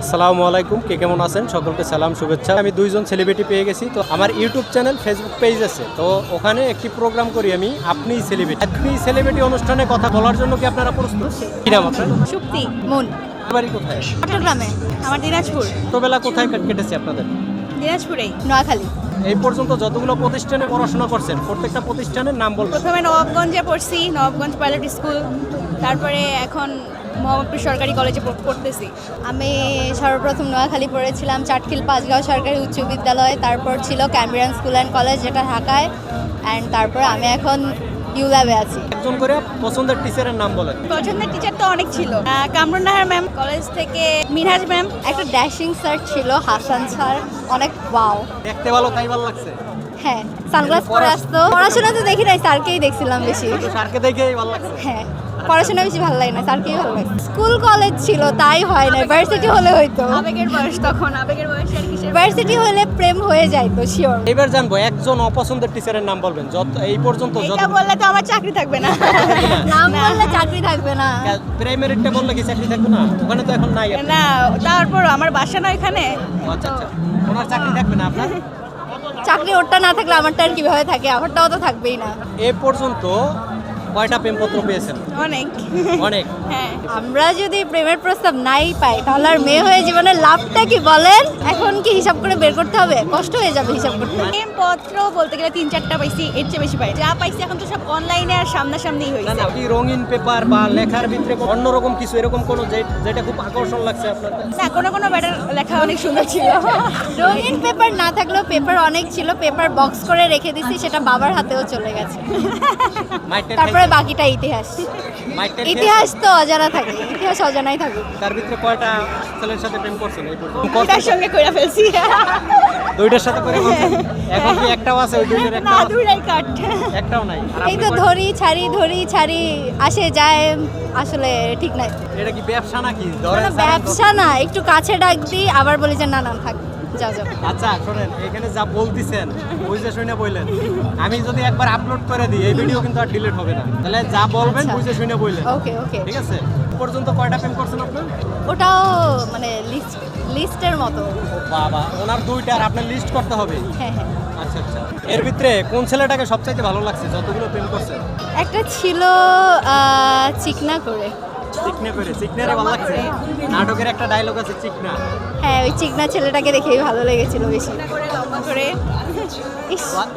আসসালামু আলাইকুম কে কেমন আছেন? সকলকে সালাম শুভেচ্ছা। আমি দুইজন সেলিব্রিটি পেয়ে গেছি তো আমার ইউটিউব চ্যানেল ফেসবুক পেজ আছে। তো ওখানে একটি প্রোগ্রাম করি আমি আপনি সেলিব্রিটি আপনি সেলিব্রিটি অনুষ্ঠানে কথা বলার জন্য কি আপনারা প্রস্তুত? কি নাম আপনার? শুক্তি মন। বাড়ি কোথায়? চট্টগ্রামে আমার দিনাজপুর। ছোটবেলা কোথায় কাট- কেটেছে আপনাদের? দিনাজপুরে নোয়াখালী। এই পর্যন্ত যতগুলো প্রতিষ্ঠানে পড়াশোনা করছেন প্রত্যেকটা প্রতিষ্ঠানের নাম বলবেন। প্রথমে নবাবগঞ্জে পড়ছি নবাবগঞ্জ পাইলট স্কুল তারপরে এখন মোহাম্মদপুর সরকারি কলেজে পড়- পড়তেছি। আমি সর্বপ্রথম নোয়াখালী পড়েছিলাম চাটখিল পাঁচগাঁও সরকারি উচ্চ বিদ্যালয় তারপর ছিল ক্যাম্বিয়ান স্কুল অ্যান্ড কলেজ যেটা ঢাকায় অ্যান্ড তারপর আমি এখন ইউল্যাবে আছি। একজন করে পছন্দের টিচারের নাম বলেন। পছন্দের টিচার তো অনেক ছিল। কামরুন নাহার ম্যাম কলেজ থেকে মিনহাজ ম্যাম একটা ড্যাশিং স্যার ছিল হাসান স্যার অনেক ওয়াও দেখতে ভালো তাই ভালো লাগছে? হ্যাঁ সানগ্লাস পরে আসতো পড়াশোনা তো দেখি নাই স্যারকেই দেখছিলাম বেশি। স্যারকে দেখেই ভালো লাগছে। হ্যাঁ পড়াশোনা বেশি ভালো লাগে না স্যারকেই ভালো লাগে। স্কুল কলেজ ছিল তাই হয় না ভার্সিটি হলে হয়তো আবেগের বয়স তখন আবেগের বয়স আর কিসের ভার্সিটি হলে প্রেম হয়ে যায় শিওর এবার জানব একজন অপছন্দের টিচারের নাম বলবেন যত এই পর্যন্ত যত এটা বললে তো আমার চাকরি থাকবে না। নাম। বললে চাকরি থাকবে না। প্রাইমারিটা বললে কি চাকরি থাকবে না? ওখানে তো এখন নাই না তারপর আমার বাসা না এখানে। আচ্ছা আচ্ছা। ওনার চাকরি থাকবে না আপনার? চাকরি ওরটা না থাকলে আমারটা আর কীভাবে থাকে? আমারটাও তো থাকবেই না। এ পর্যন্ত কয়টা প্রেমপত্র পেয়েছেন? অনেক। অনেক? হ্যাঁ। আমরা যদি প্রেমের প্রস্তাব নাই পাই তাহলে আর মেয়ে হয়ে জীবনের লাভটা কি বলেন? এখন কি হিসাব করে বের করতে হবে? কষ্ট হয়ে যাবে হিসাব করতে। প্রেম পত্র বলতে গেলে তিন চারটা পাইছি এর চেয়ে বেশি পাই। যা পাইছি এখন তো সব অনলাইনে আর সামনাসামনি না হয়েছে না কি রঙিন পেপার বা লেখার ভিতরে কোনো অন্যরকম কিছু এরকম কোনো যে- যেটা খুব আকর্ষণ লাগছে আপনার না কোনো কোনো ব্যাটার লেখা অনেক সুন্দর ছিল। রঙিন পেপার না থাকলেও পেপার অনেক ছিল। পেপার বক্স করে রেখে দিছি সেটা বাবার হাতেও চলে গেছে। মাইটের তারপরে বাকিটা ইতিহাস। ইতিহাস তো অজানা থাকে ইতিহাস অজানাই থাকুক তার ভিতরে কয়টা ছেলের সাথে প্রেম করছেন এই পর্যন্ত দুইটার সঙ্গে করে ফেলছি। দুইটার সাথে করে বলছেন এখন কি একটাও আছে ওই দুইটার একটা না দুইটাই কাট। একটাও নাই। এই তো ধরি ছাড়ি ধরি ছাড়ি আসে যায় আসলে ঠিক নাই। এটা কি ব্যবসা নাকি? ছাড়েন, ব্যবসা না একটু কাছে ডাক দিই আবার বলি যে না না থাক। আচ্ছা শোনেন এখানে যা বলতেছেন বুঝে শুনে বললেন আমি যদি একবার আপলোড করে দিই এই ভিডিও কিন্তু আর ডিলিট হবে না। তাহলে যা বলবেন আচ্ছা। বুঝে শুনে বললেন ওকে ওকে ঠিক আছে? পর্যন্ত কয়টা প্রেম করছেন আপনার ওটাও মানে লিস্ট লিস্টের মতো। বাবা ওনার দুইটা আর আপনার লিস্ট করতে হবে। হ্যাঁ হ্যাঁ। আচ্ছা আচ্ছা। এর ভিতরে কোন ছেলেটাকে সবচাইতে ভালো লাগছে? যতগুলো প্রেম করছেন। একটা ছিল চিকনা করে। চিকনা করে চিকনারে ভালো লাগছে নাটকের একটা ডায়লগ আছে চিকনা। হ্যাঁ ওই চিকনা ছেলেটাকে দেখেই ভালো লেগেছিল বেশি। করে করে।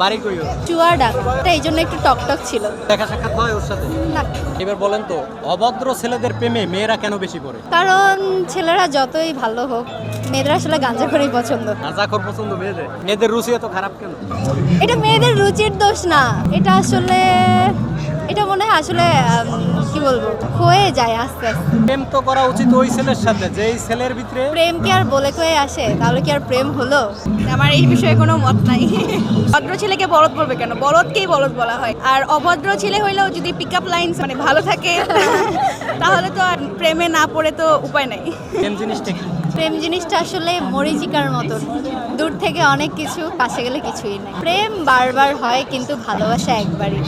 বাড়ি কইও চুয়ার ডাক। এই জন্য একটু টকটক ছিল। দেখা সাক্ষাৎ হয় ওর সাথে? না। এবার বলেন তো অভদ্র ছেলেদের প্রেমে মেয়েরা কেন বেশি পড়ে? কারণ ছেলেরা যতই ভালো হোক মেয়েদের আসলে গাঁজা করেই পছন্দ। রাজাখর পছন্দ মেয়েদের। মেয়েদের রুচি এত খারাপ কেন? এটা মেয়েদের রুচির দোষ না। এটা আসলে এটা মনে হয় আসলে কি বলব হয়ে যায় আস্তে আস্তে। প্রেম তো করা উচিত ওই ছেলের সাথে যেই ছেলের ভিতরে প্রেম কি আর বলে কয়ে আসে? তাহলে কি আর প্রেম হলো? আমার এই বিষয়ে কোনো মত নাই। ভদ্র ছেলেকে বলদ বলবে কেন? বলদকেই বলদ বলা হয়। আর অভদ্র ছেলে হইলেও যদি পিক আপ লাইন্স মানে ভালো থাকে তাহলে তো আর প্রেমে না পড়ে তো উপায় নাই। প্রেম জিনিসটা কি? প্রেম জিনিসটা আসলে মরিচিকার মতন। দূর থেকে অনেক কিছু কাছে গেলে কিছুই নেই। প্রেম বারবার হয় কিন্তু ভালোবাসা একবারই।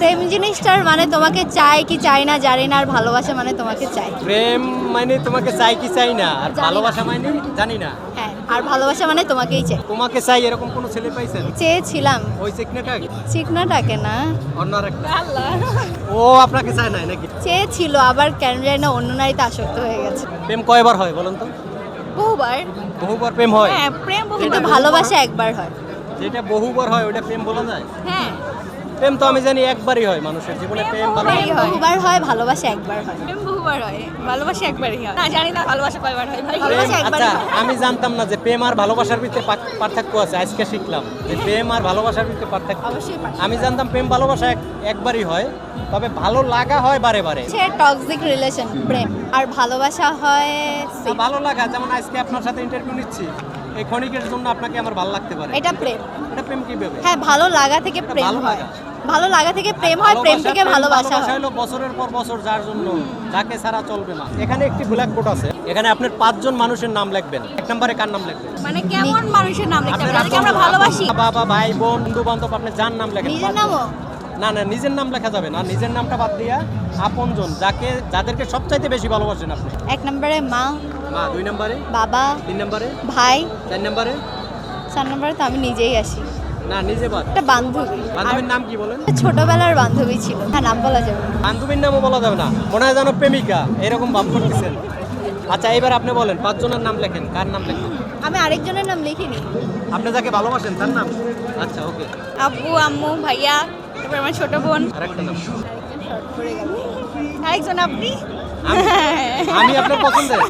প্রেম জিনিসটার মানে তোমাকে চাই কি চাই না জানি না আর ভালোবাসা মানে তোমাকে চাই প্রেম মানে তোমাকে চাই কি চাই না আর। ভালোবাসা মানে জানি না। আর ভালোবাসা মানে তোমাকেই চাই। তোমাকে চাই এরকম কোনো ছেলে পাইছেন? চেয়েছিলাম। ওই চিকনাটা চিকনাটাকে না। অন্য আরেকটা। আল্লাহ। ও আপনাকে চায় নাই নাকি? চেয়েছিল আবার কেন জানি না অন্য নারীতে আসক্ত হয়ে গেছে। প্রেম কয়বার হয় বলুন তো? বহুবার। বহুবার প্রেম হয়? হ্যাঁ প্রেম বহু কিন্তু ভালোবাসা একবার হয়। যেটা বহুবার হয় ওটা প্রেম বলা যায়? হ্যাঁ। প্রেম তো আমি জানি একবারই হয় মানুষের জীবনে প্রেম বহুবার হয় ভালোবাসা একবার হয়। হয় ভালোবাসা একবারই হয়। না জানি না ভালোবাসা কয়বার হয় ভালোবাসা একবারই আচ্ছা আমি জানতাম না যে প্রেম আর ভালোবাসার ভিতরে পার্থক্য আছে আজকে শিখলাম যে প্রেম আর ভালোবাসার ভিতরে পার্থক্য। অবশ্যই আমি জানতাম প্রেম ভালোবাসা একবারই হয় তবে ভালো লাগা হয় বারে বারে। টক্সিক রিলেশন প্রেম। আর ভালোবাসা হয় ভালো লাগা যেমন আজকে আপনার সাথে ইন্টারভিউ নিচ্ছি এই ক্ষণিকের জন্য আপনাকে আমার ভালো লাগতে পারে। এটা প্রেম। এটা প্রেম কীভাবে হ্যাঁ ভালো লাগা থেকে প্রেম হয়। ভালো লাগা থেকে প্রেম হয় প্রেম ভালোবাসা- থেকে ভালোবাসা হয়। হলো বছরের পর বছর যার জন্য যাকে ছাড়া চলবে না। এখানে একটি ব্ল্যাক বোর্ড আছে। এখানে আপনার পাঁচজন মানুষের নাম লিখবেন। এক নম্বরে কার নাম লিখবেন? মানে কেমন মানুষের নাম লিখতে হবে যাদেরকে আমরা ভালোবাসি। বাবা ভাই বোন বন্ধু বান্ধব আপনি যার নাম লেখেন নিজের নামও? না না নিজের নাম লেখা যাবে না। নিজের নামটা বাদ দিয়া আপনজন যাকে যাদেরকে সবচাইতে বেশি ভালোবাসেন আপনি। এক নম্বরে মা। মা দুই নম্বরে? বাবা। তিন নম্বরে? ভাই। চার নম্বরে? চার নম্বরে তো আমি নিজেই আসি। না নিজে বাদ। একটা বান্ধবী। বান্ধবীর নাম কি বলেন? ছোটবেলার বান্ধবী ছিল। হ্যাঁ নাম বলা যাবে না। বান্ধবীর নামও বলা যাবে না। মনে হয় যেন প্রেমিকা। এরকম ভাব করতেছেন। আচ্ছা এবার আপনি বলেন পাঁচজনের নাম লেখেন কার নাম লেখেন? আমি আরেকজনের নাম লিখিনি। আপনি যাকে ভালোবাসেন তার নাম? আচ্ছা ওকে। আব্বু আম্মু ভাইয়া তারপর আমার ছোট বোন। আরেকটা নাম। আরেকজন আপনি? আমি আমি আপনার পছন্দের?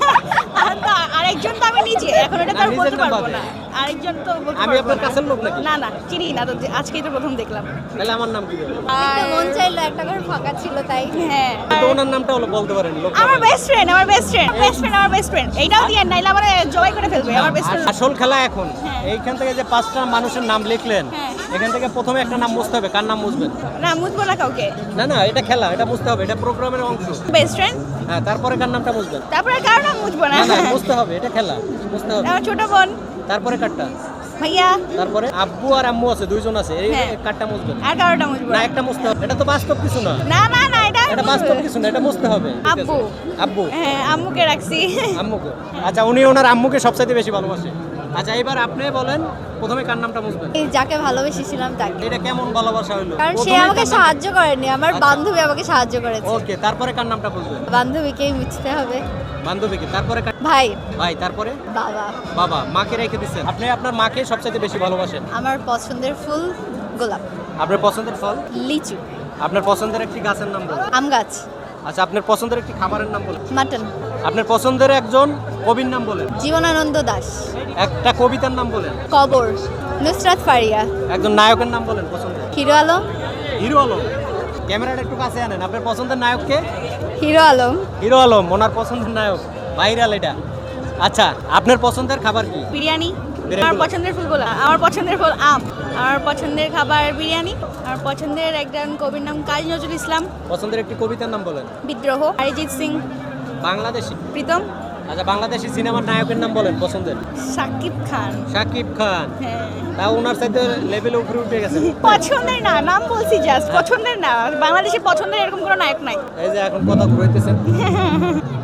আর তো আরেকজন তো আমি নিজে। এখন এটা তো আর না, বলতে নাম পারব বাদে। না। আরেকজন তো আমি আপনার কাছের লোক নাকি? না না চিনি না তো আজকেই তো প্রথম দেখলাম। তাহলে আমার নাম কি মন চাইলো একটা করে ফাঁকা ছিল তাই। হ্যাঁ। তো ওনার নামটা হলো বলতে পারেন লোক আমার বেস্ট ফ্রেন্ড আমার বেস্ট ফ্রেন্ড বেস্ট ফ্রেন্ড আমার বেস্ট ফ্রেন্ড এইটাও দিয়ে নাইলে আমার জবাই করে ফেলবে আমার বেস্ট ফ্রেন্ড আসল খেলা এখন। হ্যাঁ। এইখান থেকে যে পাঁচটা মানুষের নাম লিখলেন হ্যাঁ। এখান থেকে প্রথমে একটা নাম বুঝতে হবে কার নাম বুঝবেন? না মুছবো না কাউকে। না না এটা খেলা এটা বুঝতে হবে এটা প্রোগ্রামের অংশ। বেস্ট ফ্রেন্ড হ্যাঁ তারপরে কার নামটা বুঝবেন? তারপরে কার নাম মুছবো না। না না বুঝতে হবে এটা খেলা বুঝতে হবে। ছোট বোন। তারপরে কাটটা? ভাইয়া। তারপরে আব্বু আর আম্মু আছে দুইজন আছে। এই কাটটা মুছবে। মুছবেন আর কারোটা না একটা মুছতে হবে। এটা তো বাস্তব কিছু না। না না না এটা এটা বাস্তব কিছু না এটা মুছতে হবে। আব্বু। আব্বু। হ্যাঁ আম্মুকে রাখছি। আম্মুকে। আচ্ছা উনি ওনার আম্মুকে সবচেয়ে বেশি ভালোবাসে। আচ্ছা এবার আপনি বলেন প্রথমে কার নামটা বুঝবেন? যাকে ভালোবেসেছিলাম তাকে। এটা কেমন ভালোবাসা হলো? কারণ সে আমাকে সাহায্য করেনি আমার আচ্ছা। বান্ধবী আমাকে সাহায্য করেছে। ওকে তারপরে কার নামটা বুঝবেন? বান্ধবীকেই মুছতে হবে। বান্ধবীকে। তারপরে ভাই। ভাই তারপরে? বাবা। বাবা মাকে রেখে দিচ্ছেন আপনি আপনার মাকে সবচাইতে বেশি ভালোবাসেন? আমার পছন্দের ফুল গোলাপ। আপনার পছন্দের ফল? লিচু। আপনার পছন্দের একটি গাছের নাম বলুন। আম গাছ। আচ্ছা আপনার পছন্দের একটি খাবারের নাম বলুন। মাটন। আপনার পছন্দের একজন কবির নাম বলেন। জীবনানন্দ দাস। একটা কবিতার নাম বলেন। কবর। নুসরাত ফারিয়া। একজন নায়কের নাম বলেন পছন্দের। হিরো আলম। হিরো আলম। ক্যামেরাটা একটু কাছে আনেন। আপনার পছন্দের নায়ককে হিরো আলম। হিরো আলম ওনার পছন্দের নায়ক। ভাইরাল এটা। আচ্ছা আপনার পছন্দের খাবার কি? বিরিয়ানি। আমার পছন্দের ফুল গোলাপ আমার পছন্দের ফুল আম। আমার পছন্দের খাবার বিরিয়ানি। আমার পছন্দের একজন কবির নাম কাজী নজরুল ইসলাম। পছন্দের একটি কবিতার নাম বলেন। বিদ্রোহ। অরিজিৎ সিং। বাংলাদেশি। প্রীতম? আচ্ছা বাংলাদেশি সিনেমার নায়কের নাম বলেন পছন্দের? সাকিব খান। শাকিব খান। হ্যাঁ। তা ওনার সাথে লেভেলে উপরে উঠে গেছে। পছন্দের না নাম বলছি জাস্ট পছন্দের না। বাংলাদেশে পছন্দের এরকম কোনো নায়ক নাই। এই যে এখন কথা ঘুরাইতেছেন।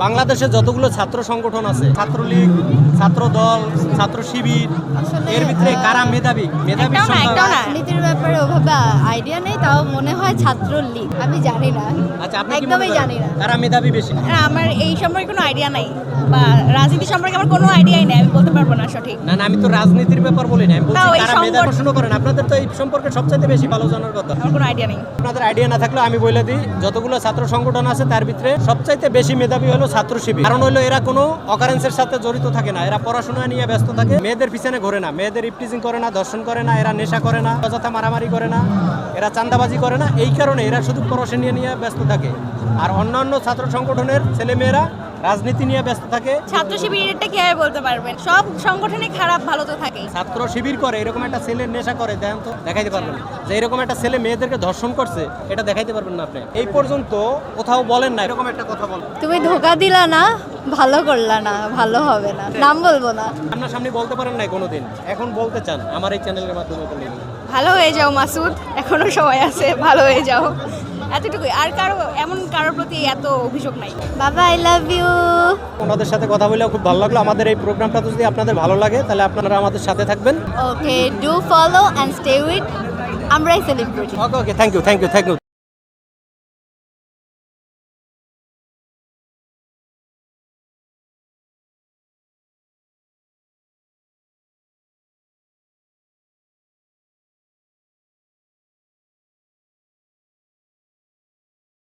বাংলাদেশে যতগুলো ছাত্র সংগঠন আছে ছাত্রলীগ ছাত্র দল ছাত্র শিবির এর ভিতরে কারা মেধাবী? সংখ্যা রাজনীতির ব্যাপারে ওভাবে আইডিয়া নেই তাও মনে হয় ছাত্র লীগ আমি জানি না। আচ্ছা আপনি কি একদমই জানি না। কারা মেধাবী বেশি? আমার এই সম্পর্কে কোনো আইডিয়া নাই। বা রাজনীতি সম্পর্কে আমার কোনো আইডিয়াই নেই আমি বলতে পারব না সঠিক। না না আমি তো রাজনীতির ব্যাপার বলি না আমি বলছি তাও এই মেধা প্রশ্ন করেন? আপনাদের তো এই সম্পর্কে সবচাইতে বেশি ভালো জানার কথা। আমার কোনো আইডিয়া নেই। আপনাদের আইডিয়া না থাকলে আমি বলে দিই যতগুলো ছাত্র সংগঠন আছে তার ভিতরে সবচাইতে বেশি মেধাবী হলো ছাত্র শিবির। কারণ হলো এরা কোনো অকারেন্সের সাথে জড়িত থাকে না এরা পড়াশোনা নিয়ে ব্যস্ত থাকে মেয়েদের পিছনে ঘোরে না মেয়েদের ইপটিজিং করে না দর্শন করে না এরা নেশা করে না অযথা মারামারি করে না এরা চান্দাবাজি করে না এই কারণে এরা শুধু পড়াশোনা নিয়ে নিয়ে ব্যস্ত থাকে। আর অন্যান্য ছাত্র সংগঠনের ছেলেমেয়েরা রাজনীতি নিয়ে ব্যস্ত থাকে। ছাত্র শিবিরটা কীভাবে বলতে পারবেন? সব সংগঠনে খারাপ ভালো তো থাকে। ছাত্র শিবির করে এরকম একটা ছেলে নেশা করে দেখেন তো দেখাইতে পারবেন। যে এরকম একটা ছেলে মেয়েদেরকে ধর্ষণ করছে এটা দেখাইতে পারবেন না আপনি। এই পর্যন্ত কোথাও বলেন না এরকম একটা কথা বলেন। তুমি ধোকা দিলা না ভালো করলা না ভালো হবে না। নাম বলব না। আপনার সামনে বলতে পারেন না কোনোদিন। এখন বলতে চান আমার এই চ্যানেলের মাধ্যমে বলে। ভালো হয়ে যাও মাসুদ এখনও সময় আছে ভালো হয়ে যাও। এতটুকুই। আর কারও এমন কারোর প্রতি এত অভিযোগ নাই। বাবা আই লাভ ইউ ওনাদের সাথে কথা বলে খুব ভালো লাগল। আমাদের এই প্রোগ্রামটা যদি আপনাদের ভালো লাগে তাহলে আপনারা আমাদের সাথে থাকবেন। Okay do follow and stay with আমরাই celebrity okay okay thank you thank you thank you